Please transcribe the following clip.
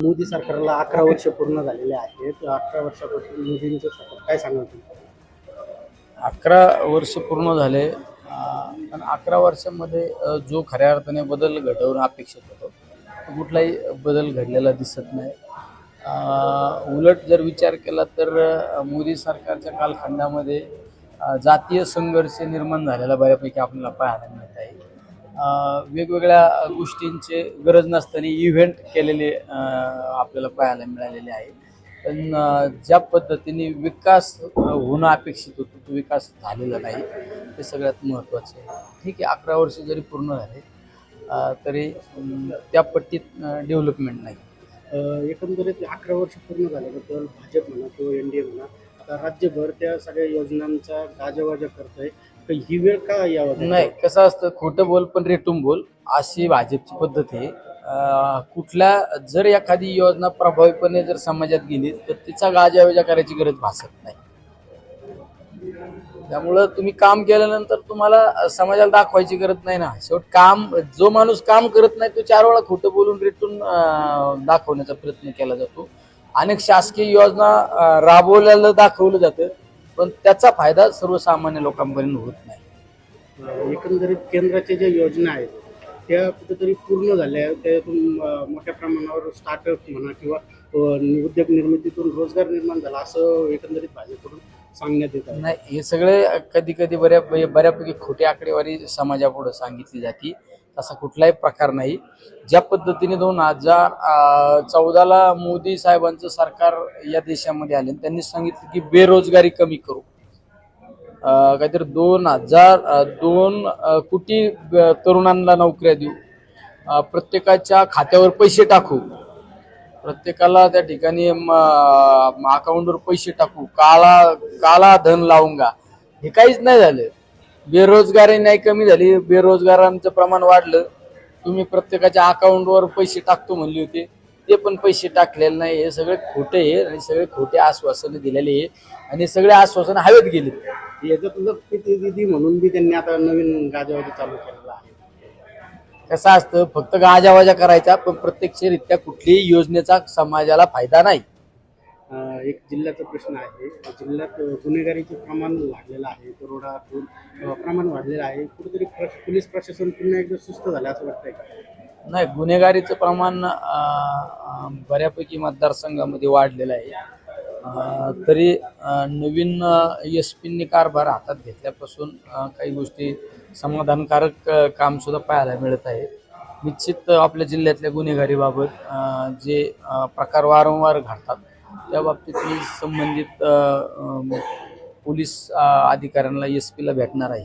मोदी सरकारला अकरा वर्ष पूर्ण झालेले आहेत. अकरा वर्षापासून मोदींचं सरकार काय सांगाल तुम्ही? अकरा वर्ष पूर्ण झाले पण अकरा वर्षामध्ये जो खऱ्या अर्थाने बदल घडवणं अपेक्षित होतो तो कुठलाही बदल घडलेला दिसत नाही. उलट जर विचार केला तर मोदी सरकारच्या कालखंडामध्ये जातीय संघर्ष निर्माण झालेला बऱ्यापैकी आपल्याला पाहायला वेगवेगळ्या गोष्टींचे गरज नसताना इव्हेंट केलेले आपल्याला पाहायला मिळालेले आहे. पण ज्या पद्धतीने विकास होणं अपेक्षित होतं तो विकास झालेला नाही. ते सगळ्यात महत्त्वाचं आहे. ठीक आहे अकरा वर्ष जरी पूर्ण झाले तरी त्या पट्टीत डेव्हलपमेंट नाही. एकंदरीत अकरा वर्ष पूर्ण झाल्याबद्दल भाजप म्हणा किंवा एन डी ए म्हणा आता राज्यभर त्या सगळ्या योजनांचा गाजावाजा आहे ही वेळ का यावं नाही कसं असतं खोटं बोल पण रेटून बोल अशी भाजपची पद्धत आहे. कुठल्या जर एखादी योजना प्रभावीपणे जर समाजात गेली तर तिचा गाजावाजा करायची गरज भासत नाही. त्यामुळं तुम्ही काम केल्यानंतर तुम्हाला समाजाला दाखवायची गरज नाही ना. शेवट काम जो माणूस काम करत नाही तो चार वेळा खोटं बोलून रेटून दाखवण्याचा प्रयत्न केला जातो. अनेक शासकीय योजना राबवल्याला दाखवलं जातं. पण त्याचा फायदा सर्वसामान्य लोकांपर्यंत होत नाही. एकंदरीत केंद्राच्या ज्या योजना आहेत त्या कुठेतरी पूर्ण झाल्या. त्यातून अं, मोठ्या प्रमाणावर स्टार्टअप म्हणा किंवा अं, उद्योग निर्मितीतून रोजगार निर्माण झाला असं एकंदरीत भाजपकडून सांगण्यात येत आहे. नाही हे सगळे कधी कधी बऱ्या बऱ्यापैकी खोटी आकडेवारी समाजापुढे सांगितली जाते. तसा कुठलाही प्रकार नाही. ज्या पद्धतीने दोन हजार चौदाला मोदी साहेबांचं सरकार या देशामध्ये आले आणि त्यांनी सांगितलं की बेरोजगारी कमी करू. काहीतरी दोन हजार दोन कोटी तरुणांना नोकऱ्या देऊ. प्रत्येकाच्या खात्यावर पैसे टाकू. प्रत्येकाला त्या ठिकाणी अकाउंटवर पैसे टाकू. काळा काळा धन लावूंगा हे काहीच नाही झालं. बेरोजगारी नाही कमी झाली बेरोजगारांचं प्रमाण वाढलं. तुम्ही प्रत्येकाच्या अकाउंटवर पैसे टाकतो म्हणले होते. ते पण पैसे टाकलेले नाही. हे सगळे खोटे आहे आणि सगळे खोटे आश्वासनं दिलेले आहे. आणि सगळे आश्वासन हवेत गेले. म्हणून बी त्यांनी आता नवीन गाजावाजा चालू केलेला आहे. कसं असतं फक्त गाजावाजा करायचा पण प्रत्यक्षरित्या कुठल्याही योजनेचा समाजाला फायदा नाही. एक जिल्ह्याचा प्रश्न आहे. जिल्ह्यात गुन्हेगारीचं गुन्हेगारीचे प्रमाण वाढलेलं आहे. दरोडा प्रमाण वाढलेलं आहे. कुठेतरी प्र- पोलीस प्रशासन पुन्हा एकदा सुस्त झालं असं वाटतंय नाही गुन्हेगारीचं प्रमाण बऱ्यापैकी मतदारसंघामध्ये वाढलेलं आहे. तरी नवीन एस पींनी कारभार हातात घेतल्यापासून काही गोष्टी समाधानकारक कामसुद्धा पाहायला मिळत आहे. निश्चित आपल्या जिल्ह्यातल्या गुन्हेगारीबाबत जे प्रकार वारंवार घडतात त्या बाबतीत मी संबंधित पोलीस अधिकाऱ्यांना एस पीला भेटणार आहे.